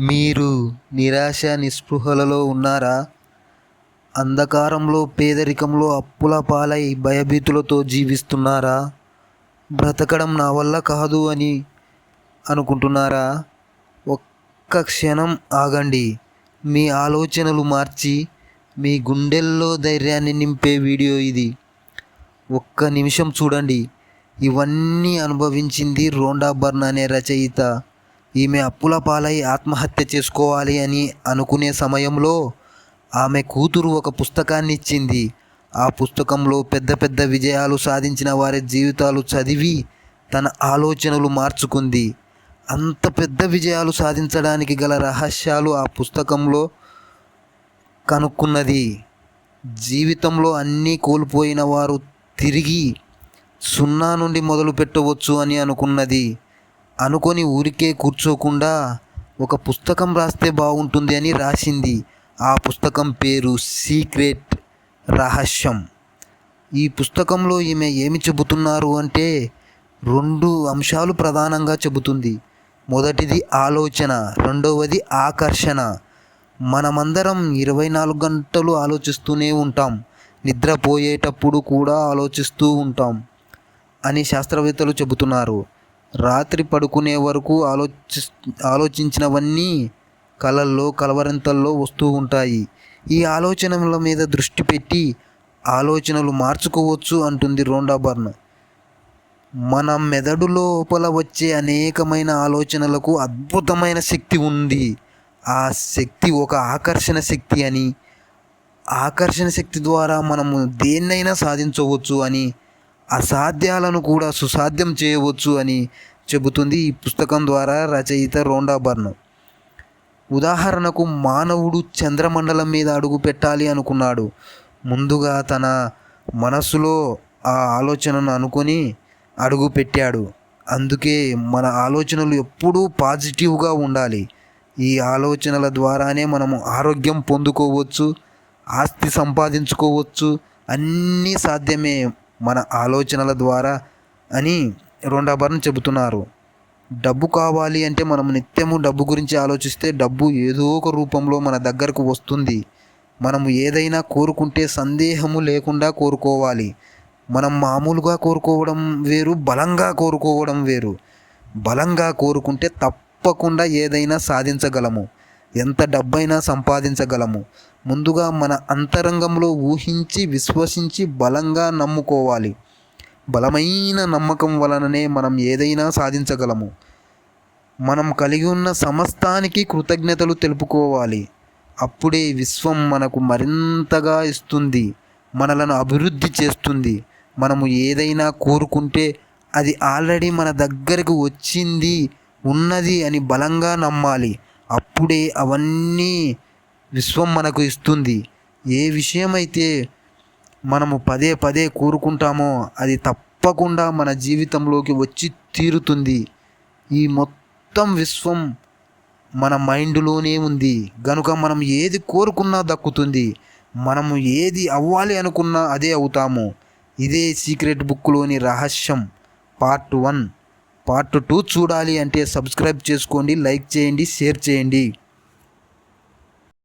మీరు నిరాశ నిస్పృహలలో ఉన్నారా? అంధకారంలో పేదరికంలో అప్పుల పాలై భయభీతులతో జీవిస్తున్నారా? బ్రతకడం నా వల్ల కాదు అని అనుకుంటున్నారా? ఒక్క క్షణం ఆగండి. మీ ఆలోచనలు మార్చి మీ గుండెల్లో ధైర్యాన్ని నింపే వీడియో ఇది. ఒక్క నిమిషం చూడండి. ఇవన్నీ అనుభవించింది రోండా బర్న్ అనే రచయిత. ఈమె అప్పుల పాలై ఆత్మహత్య చేసుకోవాలి అని అనుకునే సమయంలో ఆమె కూతురు ఒక పుస్తకాన్ని ఇచ్చింది ఆ పుస్తకంలో పెద్ద పెద్ద విజయాలు సాధించిన వారి జీవితాలు చదివి తన ఆలోచనలు మార్చుకుంది. అంత పెద్ద విజయాలు సాధించడానికి గల రహస్యాలు ఆ పుస్తకంలో కనుక్కున్నది. జీవితంలో అన్నీ కోల్పోయిన వారు తిరిగి సున్నా నుండి మొదలు పెట్టవచ్చు అని అనుకున్నది. అనుకొని ఊరికే కూర్చోకుండా ఒక పుస్తకం రాస్తే బాగుంటుంది అని రాసింది. ఆ పుస్తకం పేరు సీక్రెట్ రహస్యం. ఈ పుస్తకంలో ఈమె ఏమి చెబుతున్నారు అంటే రెండు అంశాలు ప్రధానంగా చెబుతుంది. మొదటిది ఆలోచన రెండవది ఆకర్షణ. మనమందరం ఇరవై నాలుగు గంటలు ఆలోచిస్తూనే ఉంటాం నిద్రపోయేటప్పుడు కూడా ఆలోచిస్తూ ఉంటాం అని శాస్త్రవేత్తలు చెబుతున్నారు. రాత్రి పడుకునే వరకు ఆలోచి ఆలోచించినవన్నీ కలల్లో కలవరింతల్లో వస్తూ ఉంటాయి. ఈ ఆలోచనల మీద దృష్టి పెట్టి ఆలోచనలు మార్చుకోవచ్చు అంటుంది రోండాబర్న్ మన మెదడు లోపల వచ్చే అనేకమైన ఆలోచనలకు అద్భుతమైన శక్తి ఉంది. ఆ శక్తి ఒక ఆకర్షణ శక్తి అని ఆకర్షణ శక్తి ద్వారా మనము దేన్నైనా సాధించవచ్చు అని అసాధ్యాలను కూడా సుసాధ్యం చేయవచ్చు అని చెబుతుంది ఈ పుస్తకం ద్వారా రచయిత రోండా బర్న్. ఉదాహరణకు మానవుడు చంద్రమండలం మీద అడుగు పెట్టాలి అనుకున్నాడు. ముందుగా తన మనసులో ఆ ఆలోచనను అనుకొని అడుగు పెట్టాడు. అందుకే మన ఆలోచనలు ఎప్పుడూ పాజిటివ్గా ఉండాలి. ఈ ఆలోచనల ద్వారానే మనము ఆరోగ్యం పొందుకోవచ్చు ఆస్తి సంపాదించుకోవచ్చు. అన్నీ సాధ్యమే మన ఆలోచనల ద్వారా అని రెండవరని చెబుతున్నారు. డబ్బు కావాలి అంటే మనం నిత్యము డబ్బు గురించి ఆలోచిస్తే డబ్బు ఏదో ఒక రూపంలో మన దగ్గరకు వస్తుంది. మనము ఏదైనా కోరుకుంటే సందేహము లేకుండా కోరుకోవాలి. మనం మామూలుగా కోరుకోవడం వేరు బలంగా కోరుకోవడం వేరు. బలంగా కోరుకుంటే తప్పకుండా ఏదైనా సాధించగలము. ఎంత డబ్బైనా సంపాదించగలము. ముందుగా మన అంతరంగంలో ఊహించి విశ్వసించి బలంగా నమ్ముకోవాలి. బలమైన నమ్మకం వలననే మనం ఏదైనా సాధించగలము. మనం కలిగి ఉన్న సమస్తానికి కృతజ్ఞతలు తెలుపుకోవాలి. అప్పుడే విశ్వం మనకు మరింతగా ఇస్తుంది మనలను అభివృద్ధి చేస్తుంది. మనము ఏదైనా కోరుకుంటే అది ఆల్రెడీ మన దగ్గరకు వచ్చింది ఉన్నది అని బలంగా నమ్మాలి. అప్పుడే అవన్నీ విశ్వం మనకు ఇస్తుంది. ఏ విషయమైతే మనము పదే పదే కోరుకుంటామో అది తప్పకుండా మన జీవితంలోకి వచ్చి తీరుతుంది. ఈ మొత్తం విశ్వం మన మైండ్లోనే ఉంది. గనుక మనం ఏది కోరుకున్నా దక్కుతుంది. మనము ఏది అవ్వాలి అనుకున్నా అదే అవుతాము. ఇదే సీక్రెట్ బుక్లోని రహస్యం. Part one. పార్ట్ టూ చూడాలి అంటే సబ్స్క్రైబ్ చేసుకోండి లైక్ చేయండి షేర్ చేయండి.